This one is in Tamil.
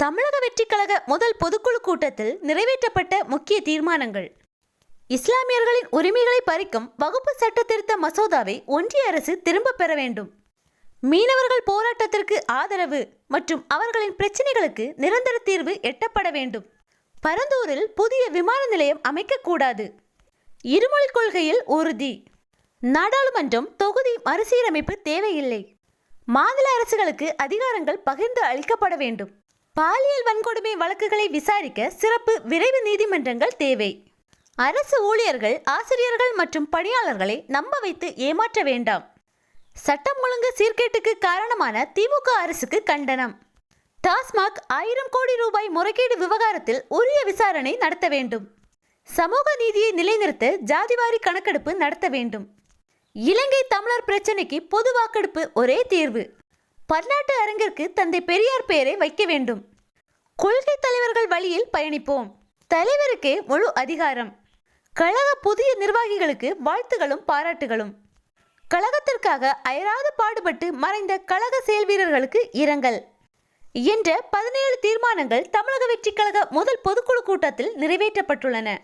தமிழக வெற்றிக் கழக முதல் பொதுக்குழு கூட்டத்தில் நிறைவேற்றப்பட்ட முக்கிய தீர்மானங்கள். இஸ்லாமியர்களின் உரிமைகளை பறிக்கும் வகுப்பு சட்ட திருத்த மசோதாவை ஒன்றிய அரசு திரும்பப் பெற வேண்டும். மீனவர்கள் போராட்டத்திற்கு ஆதரவு மற்றும் அவர்களின் பிரச்சினைகளுக்கு நிரந்தர தீர்வு எட்டப்பட வேண்டும். பரந்தூரில் புதிய விமான நிலையம் அமைக்கக்கூடாது. இருமொழிக் கொள்கையில் உறுதி. நாடாளுமன்றம் தொகுதி மறுசீரமைப்பு தேவையில்லை. மாநில அரசுகளுக்கு அதிகாரங்கள் பகிர்ந்து அளிக்கப்பட வேண்டும். பாலியல் வன்கொடுமை வழக்குகளை விசாரிக்க சிறப்பு விரைவு நீதிமன்றங்கள் தேவை. அரசு ஊழியர்கள் ஆசிரியர்கள் மற்றும் பணியாளர்களை நம்ப வைத்து ஏமாற்ற வேண்டாம். சட்டம் ஒழுங்கு சீர்கேட்டுக்கு காரணமான திமுக அரசுக்கு கண்டனம். டாஸ்மாக் ஆயிரம் கோடி ரூபாய் முறைகேடு விவகாரத்தில் உரிய விசாரணை நடத்த வேண்டும். சமூக நீதியை நிலைநிறுத்த ஜாதிவாரி கணக்கெடுப்பு நடத்த வேண்டும். இலங்கை தமிழர் பிரச்சினைக்கு பொது வாக்கெடுப்பு ஒரே தீர்வு. பன்னாட்டு அரங்கிற்கு தந்தை பெரியார் பெயரை வைக்க வேண்டும். கொள்கை தலைவர்கள் வழியில் பயணிப்போம். தலைவருக்கே முழு அதிகாரம். கழக புதிய நிர்வாகிகளுக்கு வாழ்த்துகளும் பாராட்டுகளும். கழகத்திற்காக அயராது பாடுபட்டு மறைந்த கழக செயல் வீரர்களுக்கு இரங்கல். என்ற பதினேழு தீர்மானங்கள் தமிழக வெற்றிக் கழக முதல் பொதுக்குழு கூட்டத்தில் நிறைவேற்றப்பட்டுள்ளன.